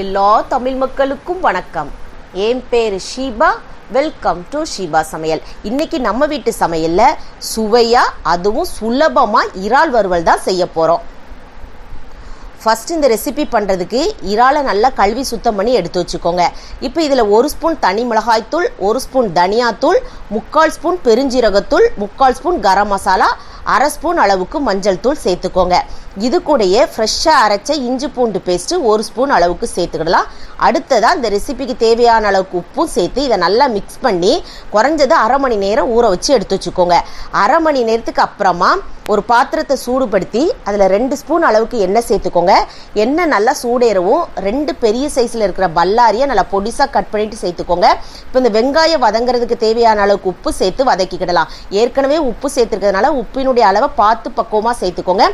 எல்லா தமிழ் மக்களுக்கும் வணக்கம். என் பேர் ஷீபா. வெல்கம் டு ஷீபா சமையல். இன்னைக்கு நம்ம வீட்டு சமையலில் சுவையாக அதுவும் சுலபமாக இறால் வறுவல் தான் செய்ய போகிறோம் ஃபர்ஸ்ட் இந்த ரெசிபி பண்ணுறதுக்கு இறாலை நல்லா கழுவி சுத்தம் பண்ணி எடுத்து வச்சுக்கோங்க. இப்போ இதில் ஒரு ஸ்பூன் தனி மிளகாய்த்தூள் ஒரு ஸ்பூன் தனியாத்தூள் முக்கால் ஸ்பூன் பெருஞ்சீரகத்தூள் முக்கால் ஸ்பூன் கரம் மசாலா அரை ஸ்பூன் அளவுக்கு மஞ்சள் தூள் சேர்த்துக்கோங்க. இது கூடயே ஃப்ரெஷ்ஷாக அரைச்ச இஞ்சி பூண்டு பேஸ்ட்டு ஒரு ஸ்பூன் அளவுக்கு சேர்த்துக்கிடலாம். அடுத்ததாக இந்த ரெசிபிக்கு தேவையான அளவுக்கு உப்பும் சேர்த்து இதை நல்லா மிக்ஸ் பண்ணி குறைஞ்சது அரை மணி நேரம் ஊற வச்சு எடுத்து வச்சுக்கோங்க. அரை மணி நேரத்துக்கு அப்புறமா ஒரு பாத்திரத்தை சூடுபடுத்தி அதில் ரெண்டு ஸ்பூன் அளவுக்கு எண்ணெய் சேர்த்துக்கோங்க. எண்ணெய் நல்லா சூடேறவும் ரெண்டு பெரிய சைஸில் இருக்கிற பல்லாரியை நல்லா பொடிசாக கட் பண்ணிட்டு சேர்த்துக்கோங்க. இப்போ இந்த வெங்காயம் வதங்குறதுக்கு தேவையான அளவுக்கு உப்பு சேர்த்து வதக்கிக்கிடலாம். ஏற்கனவே உப்பு சேர்த்துருக்கிறதுனால உப்பினுடைய அளவை பார்த்து பக்குவமாக சேர்த்துக்கோங்க.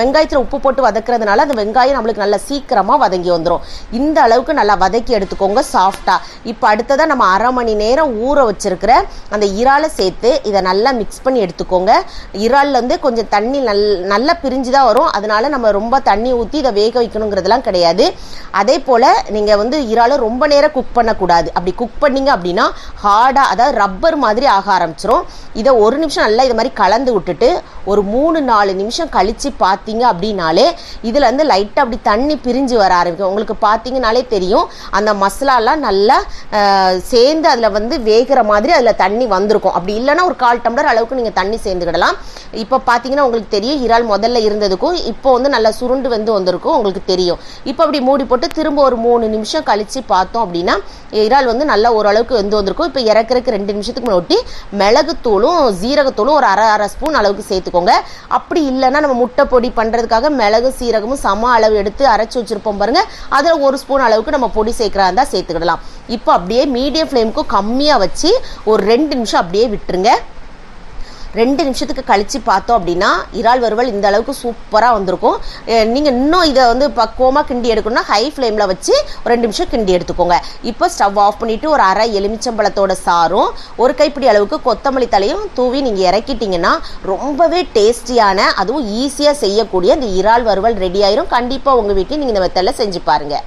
வெங்காயத்தில் உப்பு போட்டு வதக்குறதுனால அந்த வெங்காயம் நம்மளுக்கு நல்லா சீக்கிரமாக வதங்கி வந்துடும் இந்த அளவுக்கு நல்லா வதக்கி எடுத்துக்கோங்க சாஃப்டாக இப்போ அடுத்ததாக நம்ம அரை மணி நேரம் ஊற வச்சிருக்கிற அந்த இறாலை சேர்த்து இதை நல்லா மிக்ஸ் பண்ணி எடுத்துக்கோங்க. இறால்ல கொஞ்சம் தண்ணி நல் நல்லா பிரிஞ்சு தான் வரும். அதனால நம்ம ரொம்ப தண்ணி ஊற்றி இதை வேக வைக்கணுங்கிறதுலாம் கிடையாது. அதே போல் நீங்கள் வந்து இறாலை ரொம்ப நேரம் குக் பண்ணக்கூடாது. அப்படி குக் பண்ணிங்க அப்படின்னா ஹார்டாக அதாவது ரப்பர் மாதிரி ஆக ஆரம்பிச்சிரும். இதை ஒரு நிமிஷம் நல்லா இது மாதிரி கலந்து விட்டுட்டு ஒரு மூணு நாலு நிமிஷம் கழித்து பார்த்தீங்க அப்படின்னாலே இதில் வந்து லைட்டாக அப்படி தண்ணி பிரிஞ்சு வர ஆரம்பிக்கும். உங்களுக்கு பார்த்தீங்கனாலே தெரியும். அந்த மசாலாலாம் நல்லா சேர்ந்து அதில் வந்து வேகிற மாதிரி அதில் தண்ணி வந்திருக்கும். அப்படி இல்லைன்னா ஒரு கால் டம்ளர் அளவுக்கு நீங்கள் தண்ணி சேர்ந்துக்கிடலாம். இப்போ பார்த்தீங்கன்னா உங்களுக்கு தெரியும் இறால் முதல்ல இருந்ததுக்கும் இப்போ வந்து நல்லா சுருண்டு வந்து வந்திருக்கும் உங்களுக்கு தெரியும். இப்போ அப்படி மூடி போட்டு திரும்ப ஒரு மூணு நிமிஷம் கழித்து பார்த்தோம் அப்படின்னா இறால் வந்து நல்லா ஓரளவுக்கு வெந்து வந்திருக்கும். இப்போ இறக்குறதுக்கு ரெண்டு நிமிஷத்துக்கு முன்னாடி மிளகுத்தூளும் ஜீரகத்தூளும் ஒரு அரை அரை ஸ்பூன் அளவுக்கு சேர்த்துக்கோங்க. அப்படி இல்லைன்னா நம்ம முட்டை பொடி பண்ணுறதுக்காக மிளகு சீரகமும் சம அளவு எடுத்து அரைச்சி வச்சுருப்போம் பாருங்கள் அதில் ஒரு ஸ்பூன் அளவுக்கு நம்ம பொடி சேர்க்குறா இருந்தால் சேர்த்துக்கிடலாம். இப்போ அப்படியே மீடியம் ஃப்ளேமுக்கு கம்மியாக வச்சு ஒரு ரெண்டு நிமிஷம் அப்படியே விட்டுருங்க. ரெண்டு நிமிஷத்துக்கு கழித்து பார்த்தோம் அப்படின்னா இறால் வறுவல் இந்த அளவுக்கு சூப்பராக வந்திருக்கும். நீங்கள் இன்னும் இதை வந்து பக்குவமாக கிண்டி எடுக்கணும்னா ஹை ஃப்ளேமில் வச்சு ஒரு ரெண்டு நிமிஷம் கிண்டி எடுத்துக்கோங்க. இப்போ ஸ்டவ் ஆஃப் பண்ணிவிட்டு ஒரு அரை எலுமிச்சம்பழத்தோட சாரும் ஒரு கைப்பிடி அளவுக்கு கொத்தமல்லி தலையும் தூவி நீங்கள் இறக்கிட்டீங்கன்னா ரொம்பவே டேஸ்டியான அதுவும் ஈஸியாக செய்யக்கூடிய இந்த இறால் வறுவல் ரெடி ஆயிரும். கண்டிப்பாக உங்கள் வீட்டில் நீங்கள் இந்த மெத்தடில் செஞ்சு பாருங்கள்